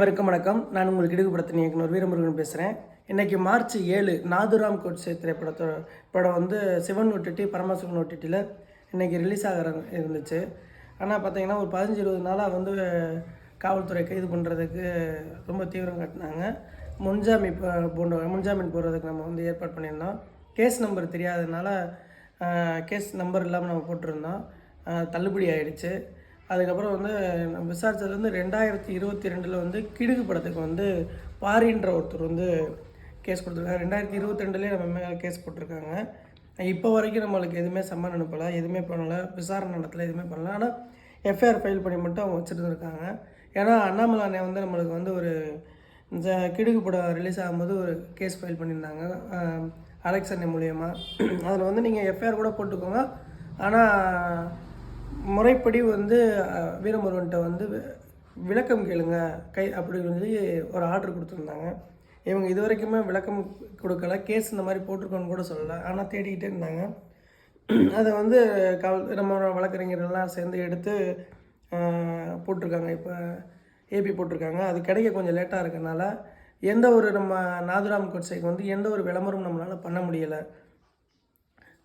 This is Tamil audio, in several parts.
வணக்கம் வணக்கம். நான் உங்களுக்கு இடுகுப்படத்தின் இயக்குனர் வீரமுருகன் பேசுகிறேன் இன்றைக்கி மார்ச் ஏழு நாதுராம் கோட்ஸே திரைப்படத்தோட படம் வந்து சிவன் ஒட்டிட்டி பரமசிவன் ஒட்டிட்டியில் இன்றைக்கி ரிலீஸ் ஆகிற இருந்துச்சு. ஆனால் பார்த்தீங்கன்னா ஒரு பதினஞ்சு இருபது நாளாக வந்து காவல்துறை கைது பண்ணுறதுக்கு ரொம்ப தீவிரம் காட்டினாங்க. முன்ஜாமீன் போன்ற முன்ஜாமீன் போடுறதுக்கு நம்ம வந்து ஏற்பாடு பண்ணியிருந்தோம். கேஸ் நம்பர் தெரியாததுனால கேஸ் நம்பர் இல்லாமல் நம்ம போட்டிருந்தோம். தள்ளுபடி ஆகிடுச்சு அதுக்கப்புறம் வந்து நம்ம விசாரித்தது வந்து ரெண்டாயிரத்தி இருபத்தி ரெண்டில் வந்து கிடுகு படத்துக்கு வந்து பாரின்ற ஒருத்தர் வந்து கேஸ் கொடுத்துருக்காங்க ரெண்டாயிரத்தி இருபத்தி ரெண்டுலேயே நம்ம மேலே கேஸ் போட்டிருக்காங்க. இப்போ வரைக்கும் நம்மளுக்கு எதுவுமே சம்மன் அனுப்பலை எதுவுமே பண்ணலை விசாரணை நடத்தலை எதுவுமே பண்ணல. ஆனால் எஃப்ஐஆர் ஃபைல் பண்ணி மட்டும் அவங்க வச்சுருந்துருக்காங்க. ஏன்னா அண்ணாமலை அண்ணன் வந்து நம்மளுக்கு வந்து ஒரு இந்த கிடுகு படம் ரிலீஸ் ஆகும்போது ஒரு கேஸ் ஃபைல் பண்ணியிருந்தாங்க. அலெக்ஸ் அண்ணன் மூலியமாக அதில் வந்து நீங்கள் எஃப்ஐஆர் கூட போட்டுக்கோங்க. ஆனால் முறைப்படி வந்து அஹ், வீரமுருகன்ட்ட வந்து வி- விளக்கம் கேளுங்க. கை அப்படின்னு சொல்லி ஒரு ஆர்டர் கொடுத்துருந்தாங்க. இவங்க இது வரைக்குமே விளக்கம் கொடுக்கல. கேஸ் இந்த மாதிரி போட்டிருக்கோன்னு கூட சொல்லலை. ஆனால் தேடிக்கிட்டே இருந்தாங்க. அதை வந்து காவல் நம்ம வழக்கறிஞர்கள்லாம் சேர்ந்து எடுத்து போட்டிருக்காங்க. இப்போ ஏபி போட்டிருக்காங்க. அது கிடைக்க கொஞ்சம் லேட்டாக இருக்கனால எந்த ஒரு நம்ம நாதுராம் கொட்சைக்கு வந்து எந்த ஒரு விளம்பரமும் நம்மளால் பண்ண முடியலை.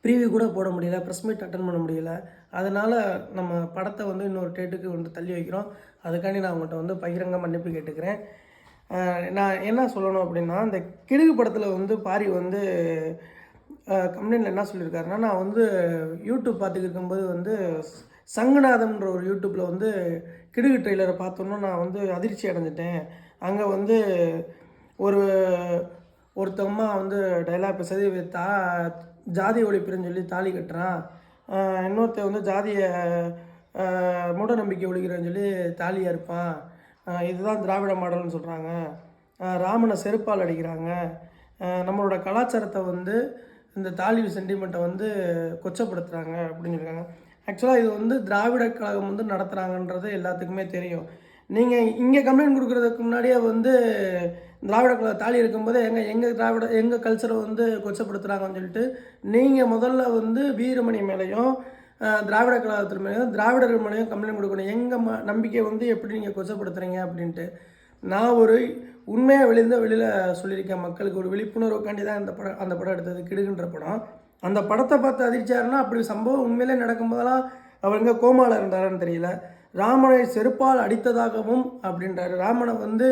ப்ரீவியூ கூட போட முடியல ப்ரெஸ் மீட் அட்டன் பண்ண முடியல. அதனால் நம்ம படத்தை வந்து இன்னொரு டேட்டுக்கு வந்து தள்ளி வைக்கிறோம். அதுக்காண்டி நான் உங்கள்கிட்ட வந்து பகிரங்க மன்னிப்பு கேட்டுக்கிறேன். நான் என்ன சொல்லணும் அப்படின்னா இந்த கிடுகு படத்தில் வந்து பாரி வந்து கம்ப்ளைண்டில் என்ன சொல்லியிருக்காருன்னா நான் வந்து யூடியூப் பார்த்துக்கிட்டு இருக்கும்போது வந்து சங்குநாதம்ன்ற ஒரு யூடியூப்பில் வந்து கிடுகு ட்ரெய்லரை பார்த்தோன்னா நான் வந்து அதிர்ச்சி அடைஞ்சிட்டேன். அங்கே வந்து ஒரு ஒருத்தம்மா வந்து டைலாக் பேசுறது தா ஜாதி ஒழிப்புன்னு சொல்லி தாலி கட்டுறான். இன்னொருத்தர் வந்து ஜாதியை மூட நம்பிக்கை ஒழிக்கிறேன்னு சொல்லி தாலியாக இருப்பான். இதுதான் திராவிட மாடல்னு சொல்கிறாங்க ராமனை செருப்பால் அடிக்கிறாங்க. நம்மளோட கலாச்சாரத்தை வந்து இந்த தாலி சென்டிமெண்ட்டை வந்து கொச்சப்படுத்துகிறாங்க அப்படின்னு சொல்லியிருக்காங்க. ஆக்சுவலாக இது வந்து திராவிட கழகம் வந்து நடத்துகிறாங்கன்றது எல்லாத்துக்குமே தெரியும். நீங்கள் இங்கே கம்ப்ளைண்ட் கொடுக்குறதுக்கு முன்னாடியே வந்து திராவிட கழக தாலி இருக்கும்போது எங்கள் எங்கள் திராவிட எங்கள் கல்ச்சரை வந்து கொச்சப்படுத்துகிறாங்கன்னு சொல்லிட்டு நீங்கள் முதல்ல வந்து வீரமணி மேலேயும் திராவிட கழகத்தின் மேலேயும் திராவிடர்கள் மேலேயும் கம்ப்ளைண்ட் கொடுக்கணும். எங்கள் ம நம்பிக்கை வந்து எப்படி நீங்கள் கொச்சப்படுத்துகிறீங்க அப்படின்ட்டு. நான் ஒரு உண்மையாக வெளியிருந்த வெளியில் சொல்லியிருக்கேன் மக்களுக்கு. ஒரு விழிப்புணர்வுக்காண்டி தான் இந்த படம் அந்த படம் எடுத்தது கிடுகின்ற படம். அந்த படத்தை பார்த்து அதிர்ச்சியாருன்னா அப்படி சம்பவம் உண்மையிலே நடக்கும்போதெல்லாம் அவர் எங்கே கோமாவில் இருந்தாரான்னு தெரியல. ராமனை செருப்பால் அடித்ததாகவும் அப்படின்றாரு. ராமனை வந்து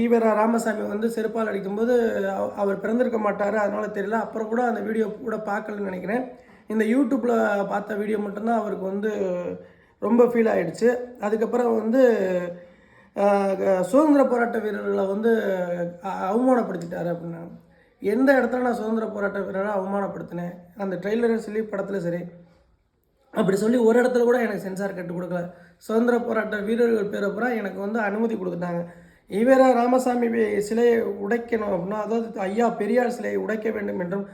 ஈவரா ராமசாமி வந்து செருப்பால் அடிக்கும்போது அவர் பிறந்திருக்க மாட்டார். அதனால தெரியல. அப்புறம் கூட அந்த வீடியோ கூட பார்க்கலன்னு நினைக்கிறேன். இந்த யூடியூப்பில் பார்த்த வீடியோ மட்டும்தான் அவருக்கு வந்து ரொம்ப ஃபீல் ஆகிடுச்சு அதுக்கப்புறம் வந்து சுதந்திர போராட்ட வீரர்களை வந்து அவமானப்படுத்திட்டார் அப்படின்னா எந்த இடத்துல நான் சுதந்திர போராட்ட வீரரை அவமானப்படுத்தினேன்? அந்த ட்ரெய்லரும் சரி படத்தில் சரி. அப்படி சொல்லி ஒரு இடத்துல கூட எனக்கு சென்சார் கட்டு கொடுக்கல. சுதந்திர போராட்ட வீரர்கள் பேரை பூரா எனக்கு வந்து அனுமதி கொடுத்துட்டாங்க. ஈவேரா ராமசாமி சிலையை உடைக்கணும் அப்படின்னா அதாவது ஐயா பெரியார் சிலையை உடைக்க வேண்டும் என்றும்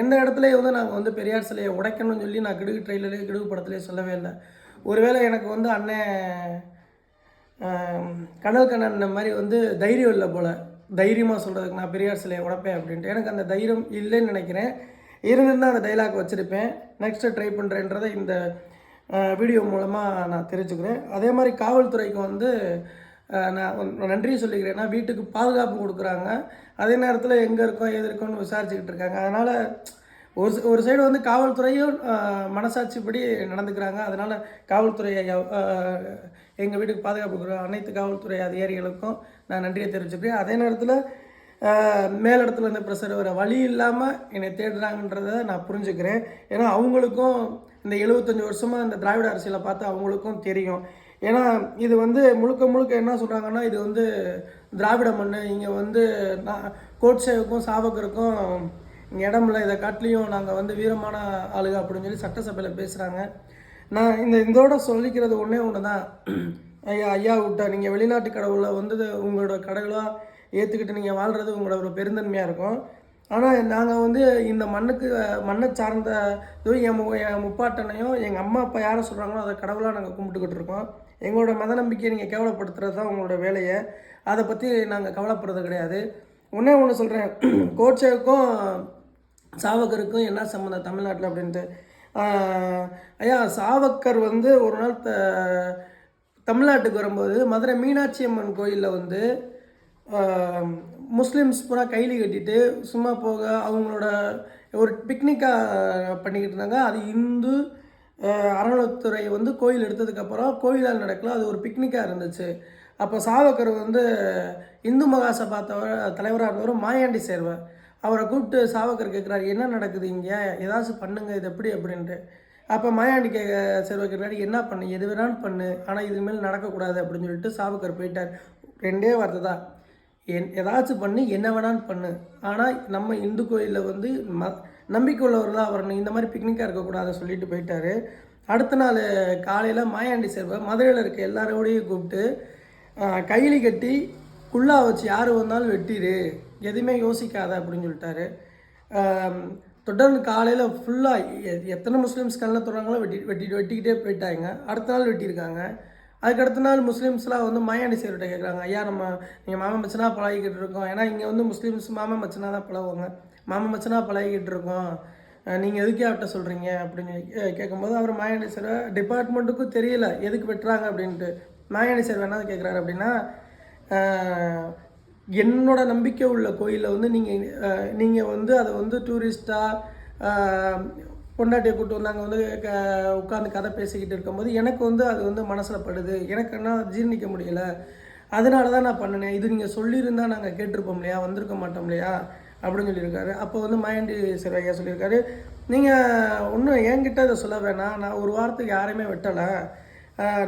எந்த இடத்துலையும் வந்து நாங்கள் வந்து பெரியார் சிலையை உடைக்கணும்னு சொல்லி நான் கிடுகு ட்ரெயிலரே கிடுகு படத்துலேயே சொல்லவே இல்லை. ஒருவேளை எனக்கு வந்து அண்ணன் ஆம், கனல் கண்ணன் மாதிரி வந்து தைரியம் இல்லை போல். தைரியமாக சொல்கிறதுக்கு நான் பெரியார் சிலையை உடைப்பேன் அப்படின்ட்டு. எனக்கு அந்த தைரியம் இல்லைன்னு நினைக்கிறேன். இருந்திருந்தால் அந்த டைலாக் வச்சுருப்பேன். நெக்ஸ்ட்டு ட்ரை பண்ணுறேன்றதை இந்த வீடியோ மூலமாக நான் தெரிஞ்சுக்கிறேன். அதே மாதிரி காவல்துறைக்கு வந்து நான் நன்றி சொல்லிக்கிறேன் ஏன்னா வீட்டுக்கு பாதுகாப்பு கொடுக்குறாங்க. அதே நேரத்தில் எங்கே இருக்கோம் எது இருக்கோன்னு விசாரிச்சுக்கிட்டு இருக்காங்க. அதனால் ஒரு ஒரு சைடு வந்து காவல்துறையும் மனசாட்சிப்படி நடந்துக்கிறாங்க. அதனால் காவல்துறை எங்கள் வீட்டுக்கு பாதுகாப்பு கொடுக்குற அனைத்து காவல்துறை அதிகாரிகளுக்கும் நான் நன்றியை தெரிவிச்சுக்கிறேன். அதே நேரத்தில் மேலிடத்துல இருந்து ப்ரெஷர் வர வழி இல்லாமல் என்னை தேடுறாங்கன்றத நான் புரிஞ்சுக்கிறேன். ஏன்னா அவங்களுக்கும் இந்த எழுபத்தஞ்சி வருஷமாக இந்த திராவிட அரசியலை பார்த்து அவங்களுக்கும் தெரியும். ஏன்னா இது வந்து முழுக்க முழுக்க என்ன சொல்கிறாங்கன்னா இது வந்து திராவிட மண் இங்கே வந்து நான் கோட்சேவுக்கும் சாவக்கருக்கும் இங்கே இடமில்ல இதை காட்டிலையும் நாங்கள் வந்து வீரமான ஆளுக அப்படின்னு சொல்லி சட்டசபையில் பேசுகிறாங்க நான் இந்த இதோட சொல்லிக்கிறது ஒன்றே ஒன்று தான் ஐயா ஐயா விட்டா நீங்கள் வெளிநாட்டு கடவுளில் வந்து உங்களோட கடவுளாக ஏற்றுக்கிட்டு நீங்கள் வாழ்கிறது உங்களோட ஒரு பெருந்தன்மையாக இருக்கும். ஆனால் நாங்கள் வந்து இந்த மண்ணுக்கு மண்ணை சார்ந்த இதுவும் என் மு- என் முப்பாட்டனையும் எங்கள் அம்மா அப்பா யாரை சொல்கிறாங்களோ அதை கடவுளாக நாங்கள் கும்பிட்டுக்கிட்டு இருக்கோம். எங்களோட மத நம்பிக்கையை நீங்கள் கேவலப்படுத்துறது தான் உங்களோட வேலையை. அதை பற்றி நாங்கள் கவலைப்படுறது கிடையாது. ஒன்றே ஒன்று சொல்கிறேன் கோட்சேவுக்கும் சாவகருக்கும் என்ன சம்மந்தம் தமிழ்நாட்டில் அப்படின்ட்டு? ஐயா சாவக்கர் வந்து ஒரு நாள் த தமிழ்நாட்டுக்கு வரும்போது மதுரை மீனாட்சி அம்மன் கோயிலில் வந்து முஸ்லீம்ஸ் பூரா கைலி கட்டிட்டு சும்மா போக அவங்களோட ஒரு பிக்னிக்காக பண்ணிக்கிட்டு இருந்தாங்க. அது இந்து அறநிலத்துறை வந்து கோயில் எடுத்ததுக்கப்புறம் கோயிலால் நடக்கல. அது ஒரு பிக்னிக்காக இருந்துச்சு. அப்போ சாவக்கர் வந்து இந்து மகாசபா தவ- தலைவராக இருந்தவர் மாயாண்டி சேர்வர் அவரை கூப்பிட்டு சாவக்கர் கேட்குறாரு என்ன நடக்குது இங்கே? ஏதாச்சும் பண்ணுங்கள் இது எப்படி? அப்படின்ட்டு. அப்போ மாயாண்டி கே சேர்வர் கேட்குறாரு என்ன பண்ணு? எது வேணாலும் பண்ணு. ஆனால் இது மேல் நடக்கக்கூடாது. அப்படின்னு சொல்லிட்டு சாவக்கர் போயிட்டார். ரெண்டே வார்த்தை தான். என் ஏதாச்சும் பண்ணு என்ன வேணாலும் பண்ணு. ஆனால் நம்ம இந்து கோயிலில் வந்து ம நம்பிக்கை உள்ளவர்களாக வரணும். இந்த மாதிரி பிக்னிக்காக இருக்கக்கூடாது சொல்லிட்டு போயிட்டாரு. அடுத்த நாள் காலையில் மாயாண்டி சேர்வை மதுரையில் இருக்க எல்லாரோடையும் கூப்பிட்டு கைலி கட்டி குள்ளா வச்சு யார் வந்தாலும் வெட்டிடு. எதுவுமே யோசிக்காத அப்படின்னு சொல்லிட்டாரு. தொடர்ந்து காலையில் ஃபுல்லாக எத்தனை முஸ்லீம்ஸ் கண்ணில் தொடர்றாங்களோ வெட்டி வெட்டி வெட்டிக்கிட்டே போயிட்டாங்க. அடுத்த நாள் வெட்டியிருக்காங்க. அதுக்கடுத்த நாள் முஸ்லீம்ஸ்லாம் வந்து மயானி சேர்கிட்ட கேட்குறாங்க ஐயா நம்ம நீங்கள் மாமன் மச்சனா பழகிக்கிட்டு இருக்கோம். ஏன்னா இங்கே வந்து முஸ்லீம்ஸ் மாமன் மச்சனாக தான் பழகுவாங்க. மாமன் மச்சனாக பழகிக்கிட்டு இருக்கோம். நீங்கள் எதுக்கே அவர்கிட்ட சொல்கிறீங்க அப்படின்னு கே- கேட்கும்போது அவர் மாயாணி சார் டிபார்ட்மெண்ட்டுக்கும் தெரியல. எதுக்கு வெட்டுறாங்க? அப்படின்ட்டு. மாயாணி சார் வேணால் கேட்குறாரு அப்படின்னா என்னோட நம்பிக்கை உள்ள கோயிலில் வந்து நீங்கள் நீங்கள் வந்து அதை வந்து டூரிஸ்ட்டாக பொண்டாட்டியை கூப்பிட்டு வந்தாங்க வந்து க உட்காந்து கதை பேசிக்கிட்டு இருக்கும்போது எனக்கு வந்து அது வந்து மனசில் படுது. எனக்கு என்ன ஜீர்ணிக்க முடியல. அதனால தான் நான் பண்ணினேன். இது நீங்கள் சொல்லியிருந்தால் நாங்கள் கேட்டிருப்போம் இல்லையா? வந்திருக்க மாட்டோம் இல்லையா? அப்படின்னு சொல்லியிருக்காரு. அப்போ வந்து மயண்டி சிறையா சொல்லியிருக்காரு. நீங்கள் ஒன்றும் என்கிட்ட இதை சொல்ல வேணாம். நான் ஒரு வாரத்துக்கு யாரையுமே வெட்டலை.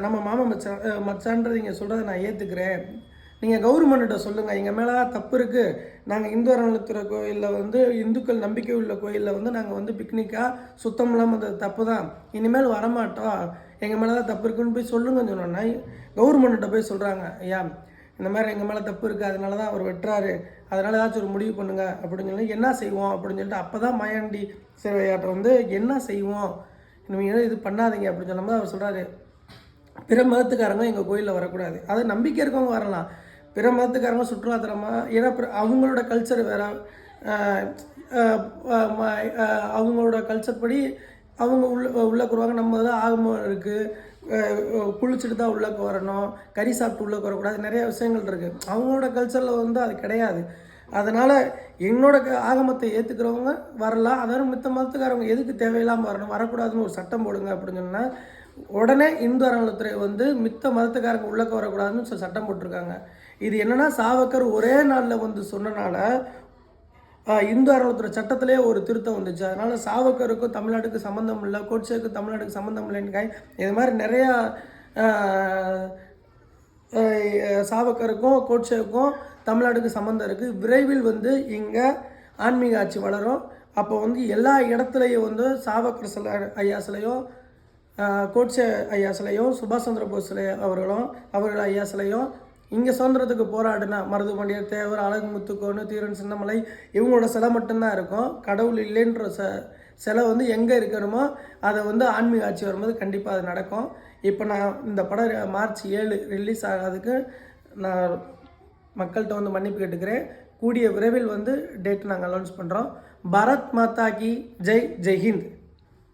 நம்ம மாமா மச்சான் மச்சான்றது நீங்கள் சொல்கிறத நான் ஏற்றுக்கிறேன் நீங்கள் கவர்மெண்ட்டை சொல்லுங்கள் எங்கள் மேலே தப்பு இருக்குது நாங்கள் இந்து அறநிலைத்துறை கோயிலில் வந்து இந்துக்கள் நம்பிக்கை உள்ள கோயிலில் வந்து நாங்கள் வந்து பிக்னிக்காக சுத்தம் இல்லாமல் அந்த தப்பு தான் இனிமேல் வரமாட்டோம் எங்கள் மேலே தான் தப்பு இருக்குன்னு போய் சொல்லுங்கன்னு சொன்னோன்னா கவர்மெண்ட்டை போய் சொல்கிறாங்க ஐயா இந்த மாதிரி எங்கள் மேலே தப்பு இருக்குது அதனால தான் அவர் வெட்டுறாரு. அதனால் ஏதாச்சும் ஒரு முடிவு பண்ணுங்க அப்படின்னு சொல்லி என்ன செய்வோம் அப்படின்னு சொல்லிட்டு அப்போ தான் மாயாண்டி சேவையாட்ட வந்து என்ன செய்வோம்? நீங்கள் இது பண்ணாதீங்க அப்படின்னு சொல்லும்போது அவர் சொல்கிறாரு பிற மதத்துக்காரங்க எங்கள் கோயிலில் வரக்கூடாது. அது நம்பிக்கை இருக்கவங்க வரலாம். பிற மதத்துக்காரங்க சுற்றுலாத்தலமாக ஏன்னா பிற- அவங்களோட கல்ச்சர் வேற. ம- அவங்களோட கல்ச்சர் படி அவங்க உள்ள உள்ளே வருவாங்க நம்ம தான் ஆகமம் இருக்குது குளிச்சுட்டு தான் உள்ளே வரணும். கறி சாப்பிட்டு உள்ளே வரக்கூடாது. நிறைய விஷயங்கள் இருக்குது அவங்களோட கல்ச்சரில் வந்து அது கிடையாது. அதனால் என்னோட க- ஆகமத்தை ஏற்றுக்கிறவங்க வரலாம். அதாவது மித்த மதத்துக்காரவங்க எதுக்கு தேவையில்லாமல் வரணும்? வரக்கூடாதுன்னு ஒரு சட்டம் போடுங்க அப்படின்னு சொன்னால் உடனே இந்து அறநிலைத்துறை வந்து மித்த மதத்துக்காரங்க உள்ளக்க வரக்கூடாதுன்னு சொல்லி சட்டம் போட்டிருக்காங்க. இது என்னென்னா சாவக்கர் ஒரே நாளில் வந்து சொன்னனால இந்து அறநிலைத்துறை சட்டத்திலே ஒரு திருத்தம் வந்துச்சு. அதனால் சாவக்கருக்கும் தமிழ்நாட்டுக்கு சம்மந்தம் இல்லை கோட்சேக்கு தமிழ்நாட்டுக்கு சம்மந்தம் இல்லைன்னு இது மாதிரி நிறையா சாவக்கருக்கும் கோட்சேவுக்கும் தமிழ்நாட்டுக்கு சம்மந்தம் இருக்குது விரைவில் வந்து இங்கே ஆன்மீக ஆட்சி வளரும். அப்போ வந்து எல்லா இடத்துலையும் வந்து சாவக்கர் சிலை ஐயா சிலையும் கோட்சே ஐயா சிலையும் சுபாஷ் சந்திர போஸ் சிலை அவர்களும் அவர்கள் ஐயா சிலையும் இங்கே சுதந்திரத்துக்கு போராடின மருதுபாண்டியர் தேவர் அழகு முத்துக்கோனு தீரன் சின்னமலை இவங்களோட சிலை மட்டும்தான் இருக்கும். கடவுள் இல்லைன்ற ச சிலை வந்து எங்கே இருக்கணுமோ அதை வந்து ஆன்மீக ஆட்சி வரும்போது கண்டிப்பாக அது நடக்கும். இப்போ நான் இந்த படம் மார்ச் ஏழு ரிலீஸ் ஆகாதுக்கு நான் மக்கள்கிட்ட வந்து மன்னிப்பு கேட்டுக்கிறேன். கூடிய விரைவில் வந்து டேட் நாங்கள் அனௌன்ஸ் பண்ணுறோம் பாரத் மாதா கி ஜெய் ஜெய்ஹிந்த்